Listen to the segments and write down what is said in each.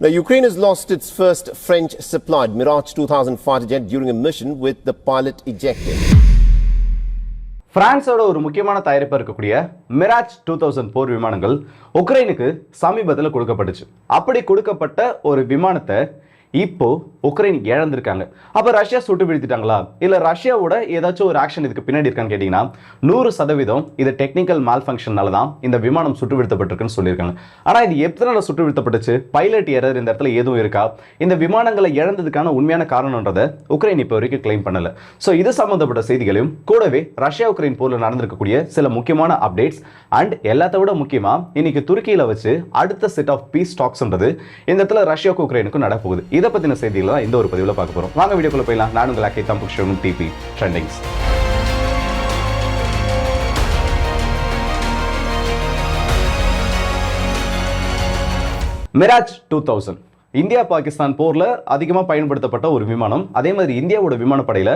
Now, Ukraine has lost its first French supplied Mirage 2000 fighter jet during a mission with the pilot ejected. பிரான்ஸோட ஒரு முக்கியமான தயாரிப்பாக இருக்கக்கூடிய Mirage two thousand four விமானங்கள் உக்ரைனுக்கு சமீபத்தில் கொடுக்கப்பட்டுச்சு அப்படி கொடுக்கப்பட்ட ஒரு விமானத்தை இப்போ உக்ரைன் இழந்திருக்காங்க. அப்போ ரஷ்யா சுட்டு வீழ்த்திட்டாங்களா? இல்லை ரஷ்யாவோட ஏதாச்சும் ஒரு ஆக்ஷன் இதுக்கு பின்னாடி இருக்கான்னு கேட்டிங்கன்னா நூறு சதவீதம் இது டெக்னிக்கல் மால் ஃபங்க்ஷனால தான் இந்த விமானம் சுட்டு வீழ்த்தப்பட்டிருக்குன்னு சொல்லியிருக்காங்க. ஆனால் இது எத்தனை சுட்டு வீழ்த்தப்பட்டுச்சு? பைலட் எரர் இந்த இடத்துல எதுவும் இருக்கா? இந்த விமானங்களை இழந்ததுக்கான உண்மையான காரணம்ன்றதை உக்ரைன் இப்போ வரைக்கும் கிளைம் பண்ணல. ஸோ இது சம்மந்தப்பட்ட செய்திகளையும் கூடவே ரஷ்யா உக்ரைன் போரில் நடந்திருக்கக்கூடிய சில முக்கியமான அப்டேட்ஸ் அண்ட் எல்லாத்த விட முக்கியமாக இன்னைக்கு துருக்கியில் வச்சு அடுத்த செட் ஆஃப் பீஸ் ஸ்டாக்ஸ்ன்றது இந்த இடத்துல ரஷ்யாவுக்கு உக்ரைனுக்கும் நடப்போகுது. இதை பற்றின செய்திகளை தான் இந்த ஒரு பதிவில் பார்க்க போறோம். வாங்க வீடியோக்குள்ள போயிடலாம். நான் உங்கள் அக்கை தம்புக்ஷனும் DP trendings Mirage two thousand India Pakistan போரில் அதிகமாக பயன்படுத்தப்பட்ட ஒரு விமானம். அதே மாதிரி இந்தியாவோட விமானப்படையில்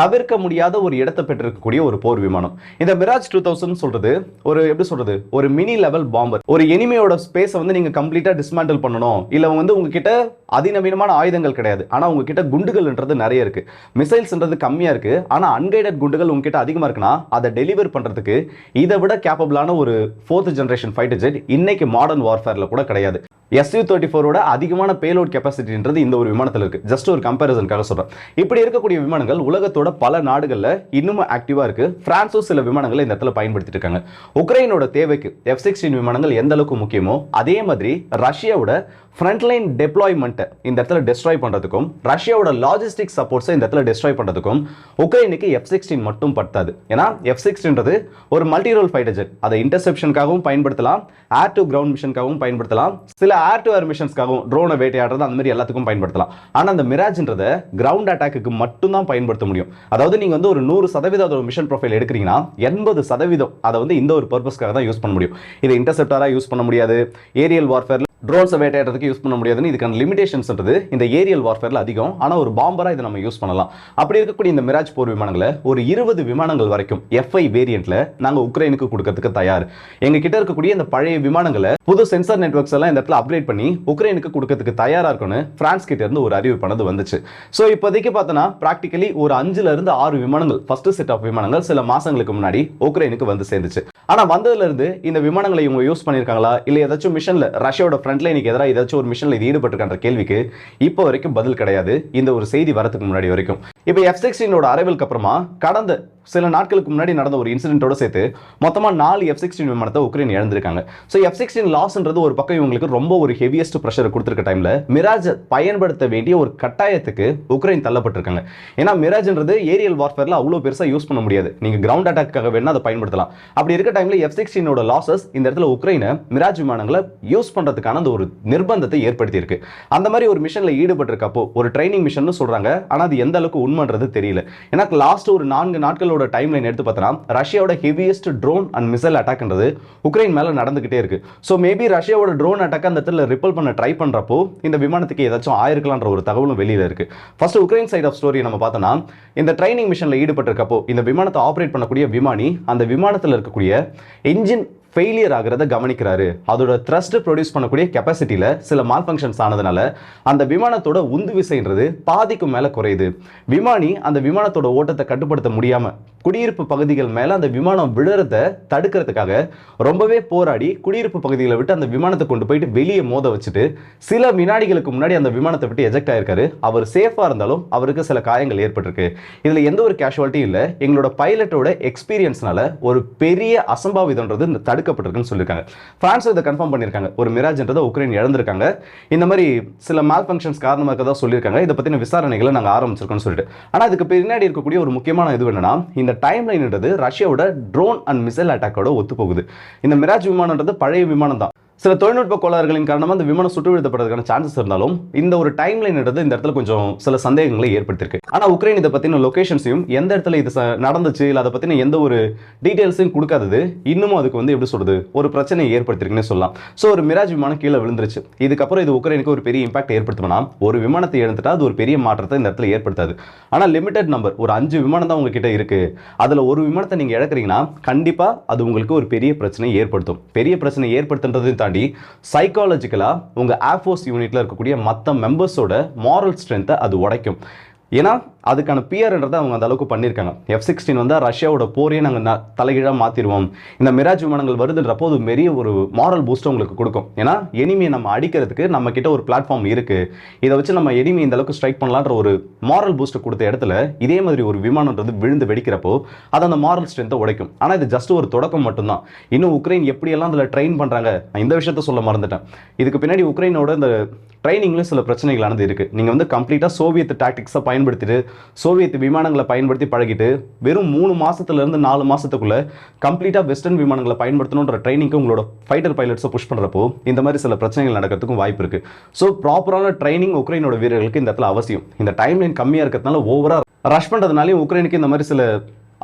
தவிர்க்க முடியாத ஒரு இடத்தை பெற்றிருக்கக்கூடிய ஒரு போர் விமானம். இந்த மிராஜ் டூ தௌசண்ட் சொல்றது ஒரு எப்படி சொல்றது ஒரு மினி லெவல் பாம்பர் ஒரு எனிமையோட ஸ்பேஸை வந்து நீங்கள் கம்ப்ளீட்டாக டிஸ்மேண்டில் பண்ணணும். இல்லை வந்து உங்ககிட்ட அதிநவீனமான ஆயுதங்கள் கிடையாது. ஆனால் உங்ககிட்ட குண்டுகள்ன்றது நிறைய இருக்கு. மிசைல்ஸ்ன்றது கம்மியாக இருக்கு. ஆனால் அன்கைடட் குண்டுகள் உங்ககிட்ட அதிகமாக இருக்குன்னா அதை டெலிவர் பண்ணுறதுக்கு இதை விட கேப்பபிளான ஒரு ஃபோர்த் ஜென்ரேஷன் ஃபைட்டர் ஜெட் இன்னைக்கு மாடர்ன் வார்ஃபேரில் கூட கிடையாது. எஸ்யூ தேர்ட்டி ஃபோரோட அதிகமான பேலோட் கெப்பாசிட்டின்றது இந்த ஒரு விமானத்தில் இருக்குது ஜஸ்ட் ஒரு கம்பேரிசனுக்காக சொல்கிறேன் இப்படி இருக்கக்கூடிய விமானங்கள் உலகத்தோட பல நாடுகளில் இன்னும் ஆக்டிவா இருக்கு. பிரான்ஸும் சில விமானங்களை இந்த இடத்துல பயன்படுத்திட்டு இருக்காங்க. உக்ரைனோட தேவைக்கு எஃப் சிக்ஸ்டீன் விமானங்கள் எந்த அளவுக்கு முக்கியமோ அதே மாதிரி ரஷ்யாவோட ஃப்ரண்ட்லைன் டெப்ளாய்மெண்ட்டை இந்த இடத்துல டெஸ்ட்ராய் பண்ணுறதுக்கும் ரஷ்யாவோட லாஜிஸ்டிக் சப்போர்ட்ஸை இந்த இடத்துல டெஸ்ட்ராய் பண்ணுறதுக்கும் உக்ரைனுக்கு எஃப் சிக்ஸ்டீன் மட்டும் பத்தாது. ஏன்னா எஃப் சிக்ஸ்டீன்றது ஒரு மல்டி ரோல் ஃபைட்டர் ஜெட் அதை இன்டர்செப்ஷனுக்காகவும் பயன்படுத்தலாம் ஏர் டு கிரவுண்ட் மிஷனுக்காகவும் பயன்படுத்தலாம் சில ஏர் டு ஏர் மிஷன்ஸ்க்காகவும் ட்ரோனை வேட்டையாடுறது அந்த மாதிரி எல்லாத்துக்கும் பயன்படுத்தலாம். ஆனால் அந்த மிராஜ்ன்றதை கிரவுண்ட் அட்டாக்கு மட்டும்தான் பயன்படுத்த முடியும். அதாவது நீங்கள் வந்து ஒரு நூறு சதவீதம் அதோட மிஷன் ப்ரொஃபைல் எடுக்கிறீங்கன்னா எண்பது சதவீதம் அதை வந்து இந்த ஒரு பர்பஸ்க்காக தான் யூஸ் பண்ண முடியும். இதை இன்டர்செப்டாராக யூஸ் பண்ண முடியாது. ஏரியல் வார்ஃபேர் ட்ரோன்ஸை வேட்டையாடுறதுக்கு யூஸ் பண்ண முடியாதுன்னு இதுக்கான லிமிடேஷன்ஸ்ன்றது இந்த ஏரியல் வார்ஃபேரில் அதிகம். ஆனால் ஒரு பாம்பராக இதை நம்ம யூஸ் பண்ணலாம். அப்படி இருக்கக்கூடிய இந்த மிராஜ் போர் விமானங்களை ஒரு இருபது விமானங்கள் வரைக்கும் எஃப்ஐ வேரியண்ட்ல நாங்கள் உக்ரைனுக்கு கொடுக்கறதுக்கு தயார். எங்ககிட்ட இருக்கக்கூடிய இந்த பழைய விமானங்களை புது சென்சார் நெட்ஒர்க்ஸ் எல்லாம் இந்த இடத்துல அப்கிரேட் பண்ணி உக்ரைனுக்கு கொடுக்கறதுக்கு தயாரா இருக்கும்னு பிரான்ஸ் கிட்ட இருந்து ஒரு அறிவு பண்ணது வந்துச்சு. ஸோ இப்போதைக்கு பார்த்தோன்னா ப்ராக்டிக்கலி ஒரு அஞ்சுல இருந்து ஆறு விமானங்கள் ஃபர்ஸ்ட் செட் ஆஃப் விமானங்கள் சில மாசங்களுக்கு முன்னாடி உக்ரைனுக்கு வந்து சேர்ந்துச்சு. ஆனா வந்ததுல இருந்து இந்த விமானங்களை இவங்க யூஸ் பண்ணிருக்காங்களா இல்ல ஏதாச்சும் மிஷனில் ரஷ்யாவோட ஃப்ரண்ட் லைனுக்கு எதிராக ஏதாச்சும் ஒரு மிஷனில் இது ஈடுபட்டிருக்கான்ற கேள்விக்கு இப்போ வரைக்கும் பதில் கிடையாது. இந்த ஒரு செய்தி வரத்துக்கு முன்னாடி வரைக்கும். இப்போ எஃப் சிக்ஸ்டீனோட அரைவலுக்கு அப்புறமா கடந்த சில நாட்களுக்கு முன்னாடி நடந்த ஒரு இன்சிடென்ட்டோட சேர்த்து மொத்தமாக நாலு எஃப் சிக்ஸ்டீன் விமானத்தை உக்ரைன் இழந்திருக்காங்க. ஸோ எஃப் சிக்ஸ்டீன் லாஸ்ன்றது ஒரு பக்கம் இவங்களுக்கு ரொம்ப ஒரு ஹெவியஸ்ட் ப்ரெஷர் கொடுத்துருக்க டைமில் மிராஜ் பயன்படுத்த வேண்டிய ஒரு கட்டாயத்துக்கு உக்ரைன் தள்ளப்பட்டிருக்காங்க. ஏன்னா மிராஜ்ன்றது ஏரியல் வார்ஃபேரில் அவ்வளோ பெருசாக யூஸ் பண்ண முடியாது. நீங்கள் கிரவுண்ட் அட்டாக்காக வேணால் அதை பயன்படுத்தலாம். அப்படி இருக்க டைமில் எஃப் சிக்ஸ்டீனோட லாசஸ் இந்த இடத்துல உக்ரைனை மிராஜ் விமானங்களை யூஸ் பண்ணுறதுக்கான அந்த ஒரு நிர்பந்தத்தை ஏற்படுத்தியிருக்கு. அந்த மாதிரி ஒரு மிஷனில் ஈடுபட்டிருக்கப்போ ஒரு ட்ரைனிங் மிஷன் சொல்கிறாங்க ஆனால் அது எந்த அளவுக்கு உண்மைன்றது தெரியல. ஏன்னா லாஸ்ட் ஒரு நான்கு நாட்களோட டைம் லைன் எடுத்து பார்த்தோன்னா ரஷ்யாவோட ஹெவியஸ்ட் ட்ரோன் அண்ட் மிசைல் அட்டாக்ன்றது உக்ரைன் மேலே நடந்துகிட்டே இருக்கு. ஸோ மேபி ரஷ்யாவோட ட்ரோன் அட்டாக் அந்த இடத்துல ரிப்பல் பண்ண ட்ரை பண்ணுறப்போ இந்த விமானத்துக்கு ஏதாச்சும் ஆயிருக்கலான்ற ஒரு தகவலும் வெளியில் இருக்கு. First Ukraine side of story நம்ம பார்த்தோன்னா இந்த ட்ரைனிங் மிஷனில் ஈடுபட்டிருக்கப்போ இந்த விமானத்தை ஆப்ரேட் பண்ணக்கூடிய விமானி அந்த விமானத்தில் இருக்கக்கூடிய என்ஜின் ஃபெயிலியர் ஆகிறத கவனிக்கிறாரு. அதோட த்ரஸ்ட் ப்ரொடியூஸ் பண்ணக்கூடிய கெப்பாசிட்டியில் சில மால் ஃபங்க்ஷன்ஸ் ஆனதுனால அந்த விமானத்தோட உந்து விசைன்றது பாதிக்கும் மேலே குறையுது. விமானி அந்த விமானத்தோட ஓட்டத்தை கட்டுப்படுத்த முடியாமல் குடியிருப்பு பகுதிகள் மேலே அந்த விமானம் விழுறத தடுக்கிறதுக்காக ரொம்பவே போராடி குடியிருப்பு பகுதிகளை விட்டு அந்த விமானத்தை கொண்டு போயிட்டு வெளியே மோத வச்சுட்டு சில வினாடிகளுக்கு முன்னாடி அந்த விமானத்தை விட்டு எஜெக்ட் ஆயிருக்காரு. அவர் சேஃபாக இருந்தாலும் அவருக்கு சில காயங்கள் ஏற்பட்டிருக்கு. இதில் எந்த ஒரு கேஷுவாலிட்டியும் இல்லை. எங்களோட பைலட்டோட எக்ஸ்பீரியன்ஸ்னால ஒரு பெரிய அசம்பாவிதம்ன்றது இந்த தடுக்கப்பட்டிருக்குன்னு சொல்லியிருக்காங்க. பிரான்ஸ் இதை கன்ஃபார்ம் பண்ணியிருக்காங்க. ஒரு மிராஜ்ன்றதை உக்ரைன் இழந்திருக்காங்க. இந்த மாதிரி சில மால் ஃபங்க்ஷன்ஸ் காரணமாக தான் சொல்லியிருக்காங்க. இதை பற்றின விசாரணைகளை நாங்கள் ஆரம்பிச்சிருக்கோம்னு சொல்லிட்டு. ஆனால் இதுக்கு பின்னாடி இருக்கக்கூடிய ஒரு முக்கியமான இது என்னன்னா இந்த டைம் லைன்ன்றது ரஷ்யாவோட ட்ரோன் அண்ட் மிசைல் அட்டாக்கோட ஒத்து போகுது இந்த மிராஜ் விமானன்றது பழைய விமானம் தான் சில தொழில்நுட்ப கோளாறுகளின் காரணமாக அந்த விமானம் சுட்டு வீழ்த்தப்படுறதுக்கான சான்சஸ் இருந்தாலும் இந்த ஒரு டைம் லைன்ன்றது இந்த இடத்துல கொஞ்சம் சில சந்தேகங்களை ஏற்படுத்திருக்கு ஆனால் உக்ரைன் இதை பற்றின லொக்கேஷன்ஸையும் எந்த இடத்துல இது ச- நடந்துச்சு? இல்லை அதை பற்றின எந்த ஒரு டீட்டெயில்ஸையும் கொடுக்காதது இன்னமும் அதுக்கு வந்து எப்படி சொல்றது ஒரு பிரச்சனையை ஏற்படுத்திருக்குன்னு சொல்லலாம். ஸோ ஒரு மிராஜ் விமானம் கீழே விழுந்துருச்சு. இதுக்கப்புறம் இது உக்ரைனுக்கு ஒரு பெரிய இம்பாக்ட் ஏற்படுத்தும்னா ஒரு விமானத்தை இழந்துட்டா அது ஒரு பெரிய மாற்றத்தை இந்த இடத்துல ஏற்படுத்தாது. ஆனால் லிமிடெட் நம்பர் ஒரு அஞ்சு விமானம் தான் உங்ககிட்ட இருக்கு. அதில் ஒரு விமானத்தை நீங்கள் இழக்கிறீங்கன்னா கண்டிப்பாக அது உங்களுக்கு ஒரு பெரிய பிரச்சனையை ஏற்படுத்தும். பெரிய பிரச்சனை ஏற்படுத்துன்றதையும் தாண்டி சைக்காலஜிக்கலாக உங்கள் ஏர்ஃபோர்ஸ் யூனிட்டில் இருக்கக்கூடிய மற்ற மெம்பர்ஸோட மாரல் ஸ்ட்ரென்த்தை அது உடைக்கும். ஏன்னா அதுக்கான பிஆர்ன்றதை அவங்க அந்த அளவுக்கு பண்ணியிருக்காங்க. எஃப் சிக்ஸ்டீன் வந்து ரஷ்யாவோட போரையே நாங்கள் தலைகீழாக மாற்றிடுவோம் இந்த மிராஜ் விமானங்கள் வருதுன்றப்போ அது பெரிய ஒரு மாரல் பூஸ்ட் உங்களுக்கு கொடுக்கும். ஏன்னா எனிமியை நம்ம அடிக்கிறதுக்கு நம்ம கிட்ட ஒரு பிளாட்ஃபார்ம் இருக்குது இதை வச்சு நம்ம எனிமி இந்த அளவுக்கு ஸ்ட்ரைக் பண்ணலான்ற ஒரு மாரல் பூஸ்ட்டை கொடுத்த இடத்துல இதே மாதிரி ஒரு விமானன்றது விழுந்து வெடிக்கிறப்போ அது அந்த மாரல் ஸ்ட்ரென்த்தை உடைக்கும். ஆனால் இது ஜஸ்ட் ஒரு தொடக்கம் மட்டும்தான். இன்னும் உக்ரைன் எப்படியெல்லாம் அதில் ட்ரெயின் பண்ணுறாங்க நான் இந்த விஷயத்த சொல்ல மறந்துட்டேன். இதுக்கு பின்னாடி உக்ரைனோட இந்த ட்ரைனிங்லேயும் சில பிரச்சனைகளானது இருக்குது நீங்கள் வந்து கம்ப்ளீட்டாக சோவியத் டாக்டிக்ஸை பயன்படுத்திட்டு சோவியத் விமானங்களை பயன்படுத்தி பழகிட்டு வெறும் மூணு மாசத்துல இருந்து நாலு மாசத்துக்குள்ள கம்ப்ளீட்டாக வெஸ்டர்ன் விமானங்களை பயன்படுத்தணுன்ற ட்ரைனிங்க்கு உங்களோட ஃபைட்டர் பைலட்ஸை புஷ் பண்ணுறப்போ இந்த மாதிரி சில பிரச்சனைகள் நடக்கிறதுக்கும் வாய்ப்பு இருக்குது ஸோ ப்ராப்பரான ட்ரைனிங் உக்ரைனோட வீரர்களுக்கு இந்த இடத்துல அவசியம். இந்த டைம் லைன் கம்மியாக இருக்கிறதுனால ஓவராக ரஷ் பண்ணுறதுனாலையும் உக்ரைனுக்கு இந்த மாதிரி சில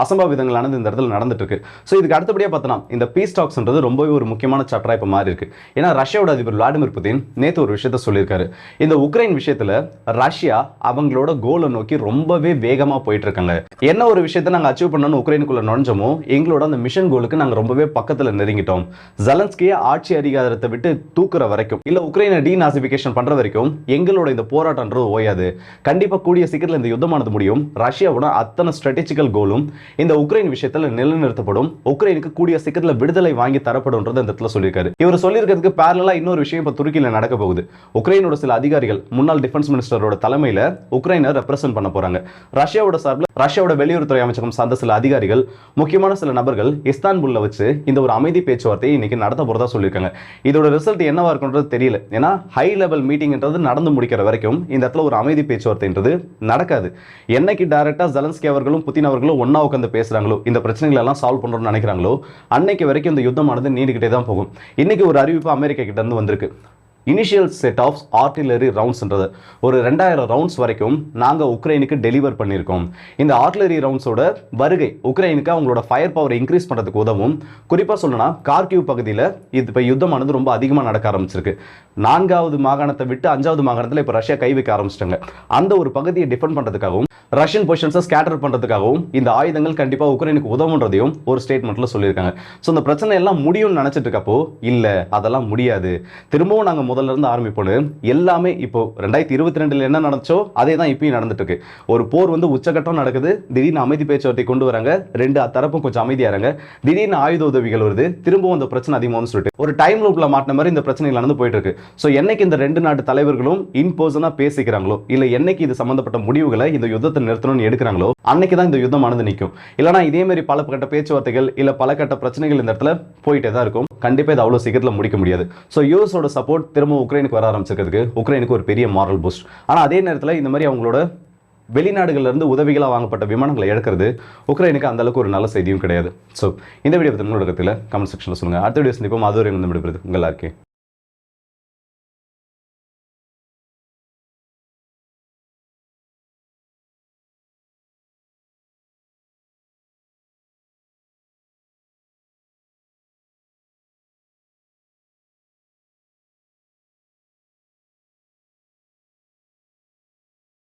அசம்பாவிதங்களானது இந்த இடத்துல நடந்துட்டு இருக்கு ஸோ இதுக்கு அடுத்தபடியாக பார்த்தோன்னா இந்த பீஸ் டாக்ஸ்ன்றது ரொம்பவே ஒரு முக்கியமான சாப்டராக இப்போ மாறி இருக்கு ஏன்னா ரஷ்யாவோட அதிபர் விளாடிமிர் புதின் நேற்று ஒரு விஷயத்த சொல்லியிருக்காரு. இந்த உக்ரைன் விஷயத்தில் ரஷ்யா அவங்களோட கோலை நோக்கி ரொம்பவே வேகமாக போயிட்டு இருக்காங்க என்ன ஒரு விஷயத்தை நாங்கள் அச்சீவ் பண்ணணும்னு உக்ரைனுக்குள்ள நுழைஞ்சோமோ எங்களோட அந்த மிஷன் கோலுக்கு நாங்கள் ரொம்பவே பக்கத்தில் நெருங்கிட்டோம். ஜலன்ஸ்கியை ஆட்சி அதிகாரத்தை விட்டு தூக்குற வரைக்கும் இல்லை உக்ரைனை டீநாசிபிகேஷன் பண்ணுற வரைக்கும் எங்களோட இந்த போராட்டம்ன்றது ஓயாது. கண்டிப்பாக கூடிய சீக்கிரத்தில் இந்த யுத்தமானது முடியும். ரஷ்யாவோட அத்தனை ஸ்ட்ராட்டஜிக்கல் கோலும் இந்த உக்ரைன் விஷயத்தில் நிலைநிறுத்தப்படும். உக்ரைனுக்கு கூடிய சீக்கிரத்தில் விடுதலை வாங்கி தரப்படும்ன்றது இந்த இடத்துல சொல்லியிருக்காரு. இவர் சொல்லியிருக்கிறதுக்கு பேரலா இன்னொரு விஷயம் இப்போ துருக்கியில் நடக்க போகுது. உக்ரைனோட சில அதிகாரிகள் முன்னாள் டிஃபென்ஸ் மினிஸ்டரோட தலைமையில் உக்ரைனை ரெப்ரசென்ட் பண்ண போறாங்க. ரஷ்யாவோட சார்பில் ரஷ்யாவோட வெளியுறவுத்துறை அமைச்சகம் சார்ந்த சில அதிகாரிகள் முக்கியமான சில நபர்கள் இஸ்தான்புல்ல வச்சு இந்த ஒரு அமைதி பேச்சுவார்த்தையை இன்னைக்கு நடத்த போறதா சொல்லியிருக்காங்க. இதோட ரிசல்ட் என்னவா இருக்குன்றது தெரியல. ஏன்னா ஹை லெவல் மீட்டிங்ன்றது நடந்து முடிக்கிற வரைக்கும் இந்த இடத்துல ஒரு அமைதி பேச்சுவார்த்தைன்றது நடக்காது. என்னைக்கு டைரக்டா ஜலன்ஸ்கி அவர்களும் புத்தின் அவர்களும் ஒண்ணா உட்காந்து பேசுறாங்களோ இந்த பிரச்சனைகள் எல்லாம் சால்வ் பண்ணணும்னு நினைக்கிறாங்களோ அன்னைக்கு வரைக்கும் இந்த யுத்தமானது நீண்டுகிட்டே தான் போகும். இன்னைக்கு ஒரு அறிவிப்பு அமெரிக்கா கிட்ட இருந்து வந்திருக்கு. இனிஷியல் செட் ஆஃப் ஆர்டிலரி ரவுண்ட்ஸ்ன்றது ஒரு ரெண்டாயிரம் ரவுண்ட்ஸ் வரைக்கும் நாங்கள் உக்ரைனுக்கு டெலிவர் பண்ணியிருக்கோம். இந்த ஆர்டிலரி ரவுண்ட்ஸோட வருகை உக்ரைனுக்கு அவங்களோட ஃபயர் பவரை இன்க்ரீஸ் பண்ணுறதுக்கு உதவும். குறிப்பாக சொல்லணும்னா கார்கிவ் பகுதியில் இது இப்போ யுத்தமானது ரொம்ப அதிகமாக நடக்க ஆரம்பிச்சிருக்கு. நான்காவது மாகாணத்தை விட்டு அஞ்சாவது மாகாணத்தில் இப்போ ரஷ்யா கை வைக்க ஆரம்பிச்சிட்டாங்க. அந்த ஒரு பகுதியை டிஃபெண்ட் பண்ணுறதுக்காகவும் ரஷ்யன் பொசிஷன்ஸை ஸ்கேட்டர் பண்ணுறதுக்காகவும் இந்த ஆயுதங்கள் கண்டிப்பாக உக்ரைனுக்கு உதவுன்றதையும் ஒரு ஸ்டேட்மெண்ட்டில் சொல்லியிருக்காங்க. ஸோ இந்த பிரச்சனை எல்லாம் முடியும்னு நினச்சிட்டு இருக்கப்போ இல்லை அதெல்லாம் முடியாது. திரும்பவும் நாங்கள் முதல்ல இருந்து ஆரம்பிப்போம் எல்லாமே இப்போ ரெண்டாயிரத்தி இருபத்தி ரெண்டுல என்ன நடந்துச்சோ அதே தான் இப்பயும் நடந்துட்டு இருக்கு ஒரு போர் வந்து உச்சகட்டம் நடக்குது. திடீர்னு அமைதி பேச்சுவார்த்தை கொண்டு வராங்க. ரெண்டு தரப்பும் கொஞ்சம் அமைதியாகிறாங்க திடீர்னு ஆயுத உதவிகள் வருது. திரும்பவும் அந்த பிரச்சனை அதிகமாகும் சொல்லிட்டு. ஒரு டைம் லூப்ல மாட்டின மாதிரி இந்த பிரச்சனைகள் நடந்து போயிட்டு இருக்கு ஸோ என்னைக்கு இந்த ரெண்டு நாட்டு தலைவர்களும் இன் பர்சனாக பேசிக்கிறாங்களோ இல்லை என்னைக்கு இது சம்பந்தப்பட்ட முடிவுகளை இந்த யுத்தத்தை நிறுத்தணும்னு எடுக்கிறாங்களோ அன்னைக்கு தான் இந்த யுத்தம் யுத்தமானது நிற்கும் இல்லைனா இதே மாதிரி பல கட்ட பேச்சுவார்த்தைகள் இல்லை பல கட்ட பிரச்சனைகள் இந்த இடத்துல போயிட்டே தான் இருக்கும். கண்டிப்பாக இது அவ்வளோ சீக்கிரத்தில் முடிக்க முடியாது. ஸோ யூஎஸோட சப்போர்ட் திரும்ப உக்ரைனுக்கு வர ஆரம்பிச்சிருக்கிறதுக்கு உக்ரைனுக்கு ஒரு பெரிய மாரல் பூஸ்ட் ஆனால் அதே நேரத்தில் இந்த மாதிரி அவங்களோட வெளிநாடுகளிலிருந்து உதவிகளாக வாங்கப்பட்ட விமானங்களை எடுக்கிறது உக்ரைனுக்கு அந்த அளவுக்கு ஒரு நல்ல செய்தியும் கிடையாது. ஸோ இந்த வீடியோ பற்றி உங்களோட கருத்தில் கமெண்ட் செக்ஷனில் சொல்லுங்கள் அடுத்த வீடியோ சந்திப்போம். அது ஒரு விடுபடுது உங்கள் எல்லாருக்கே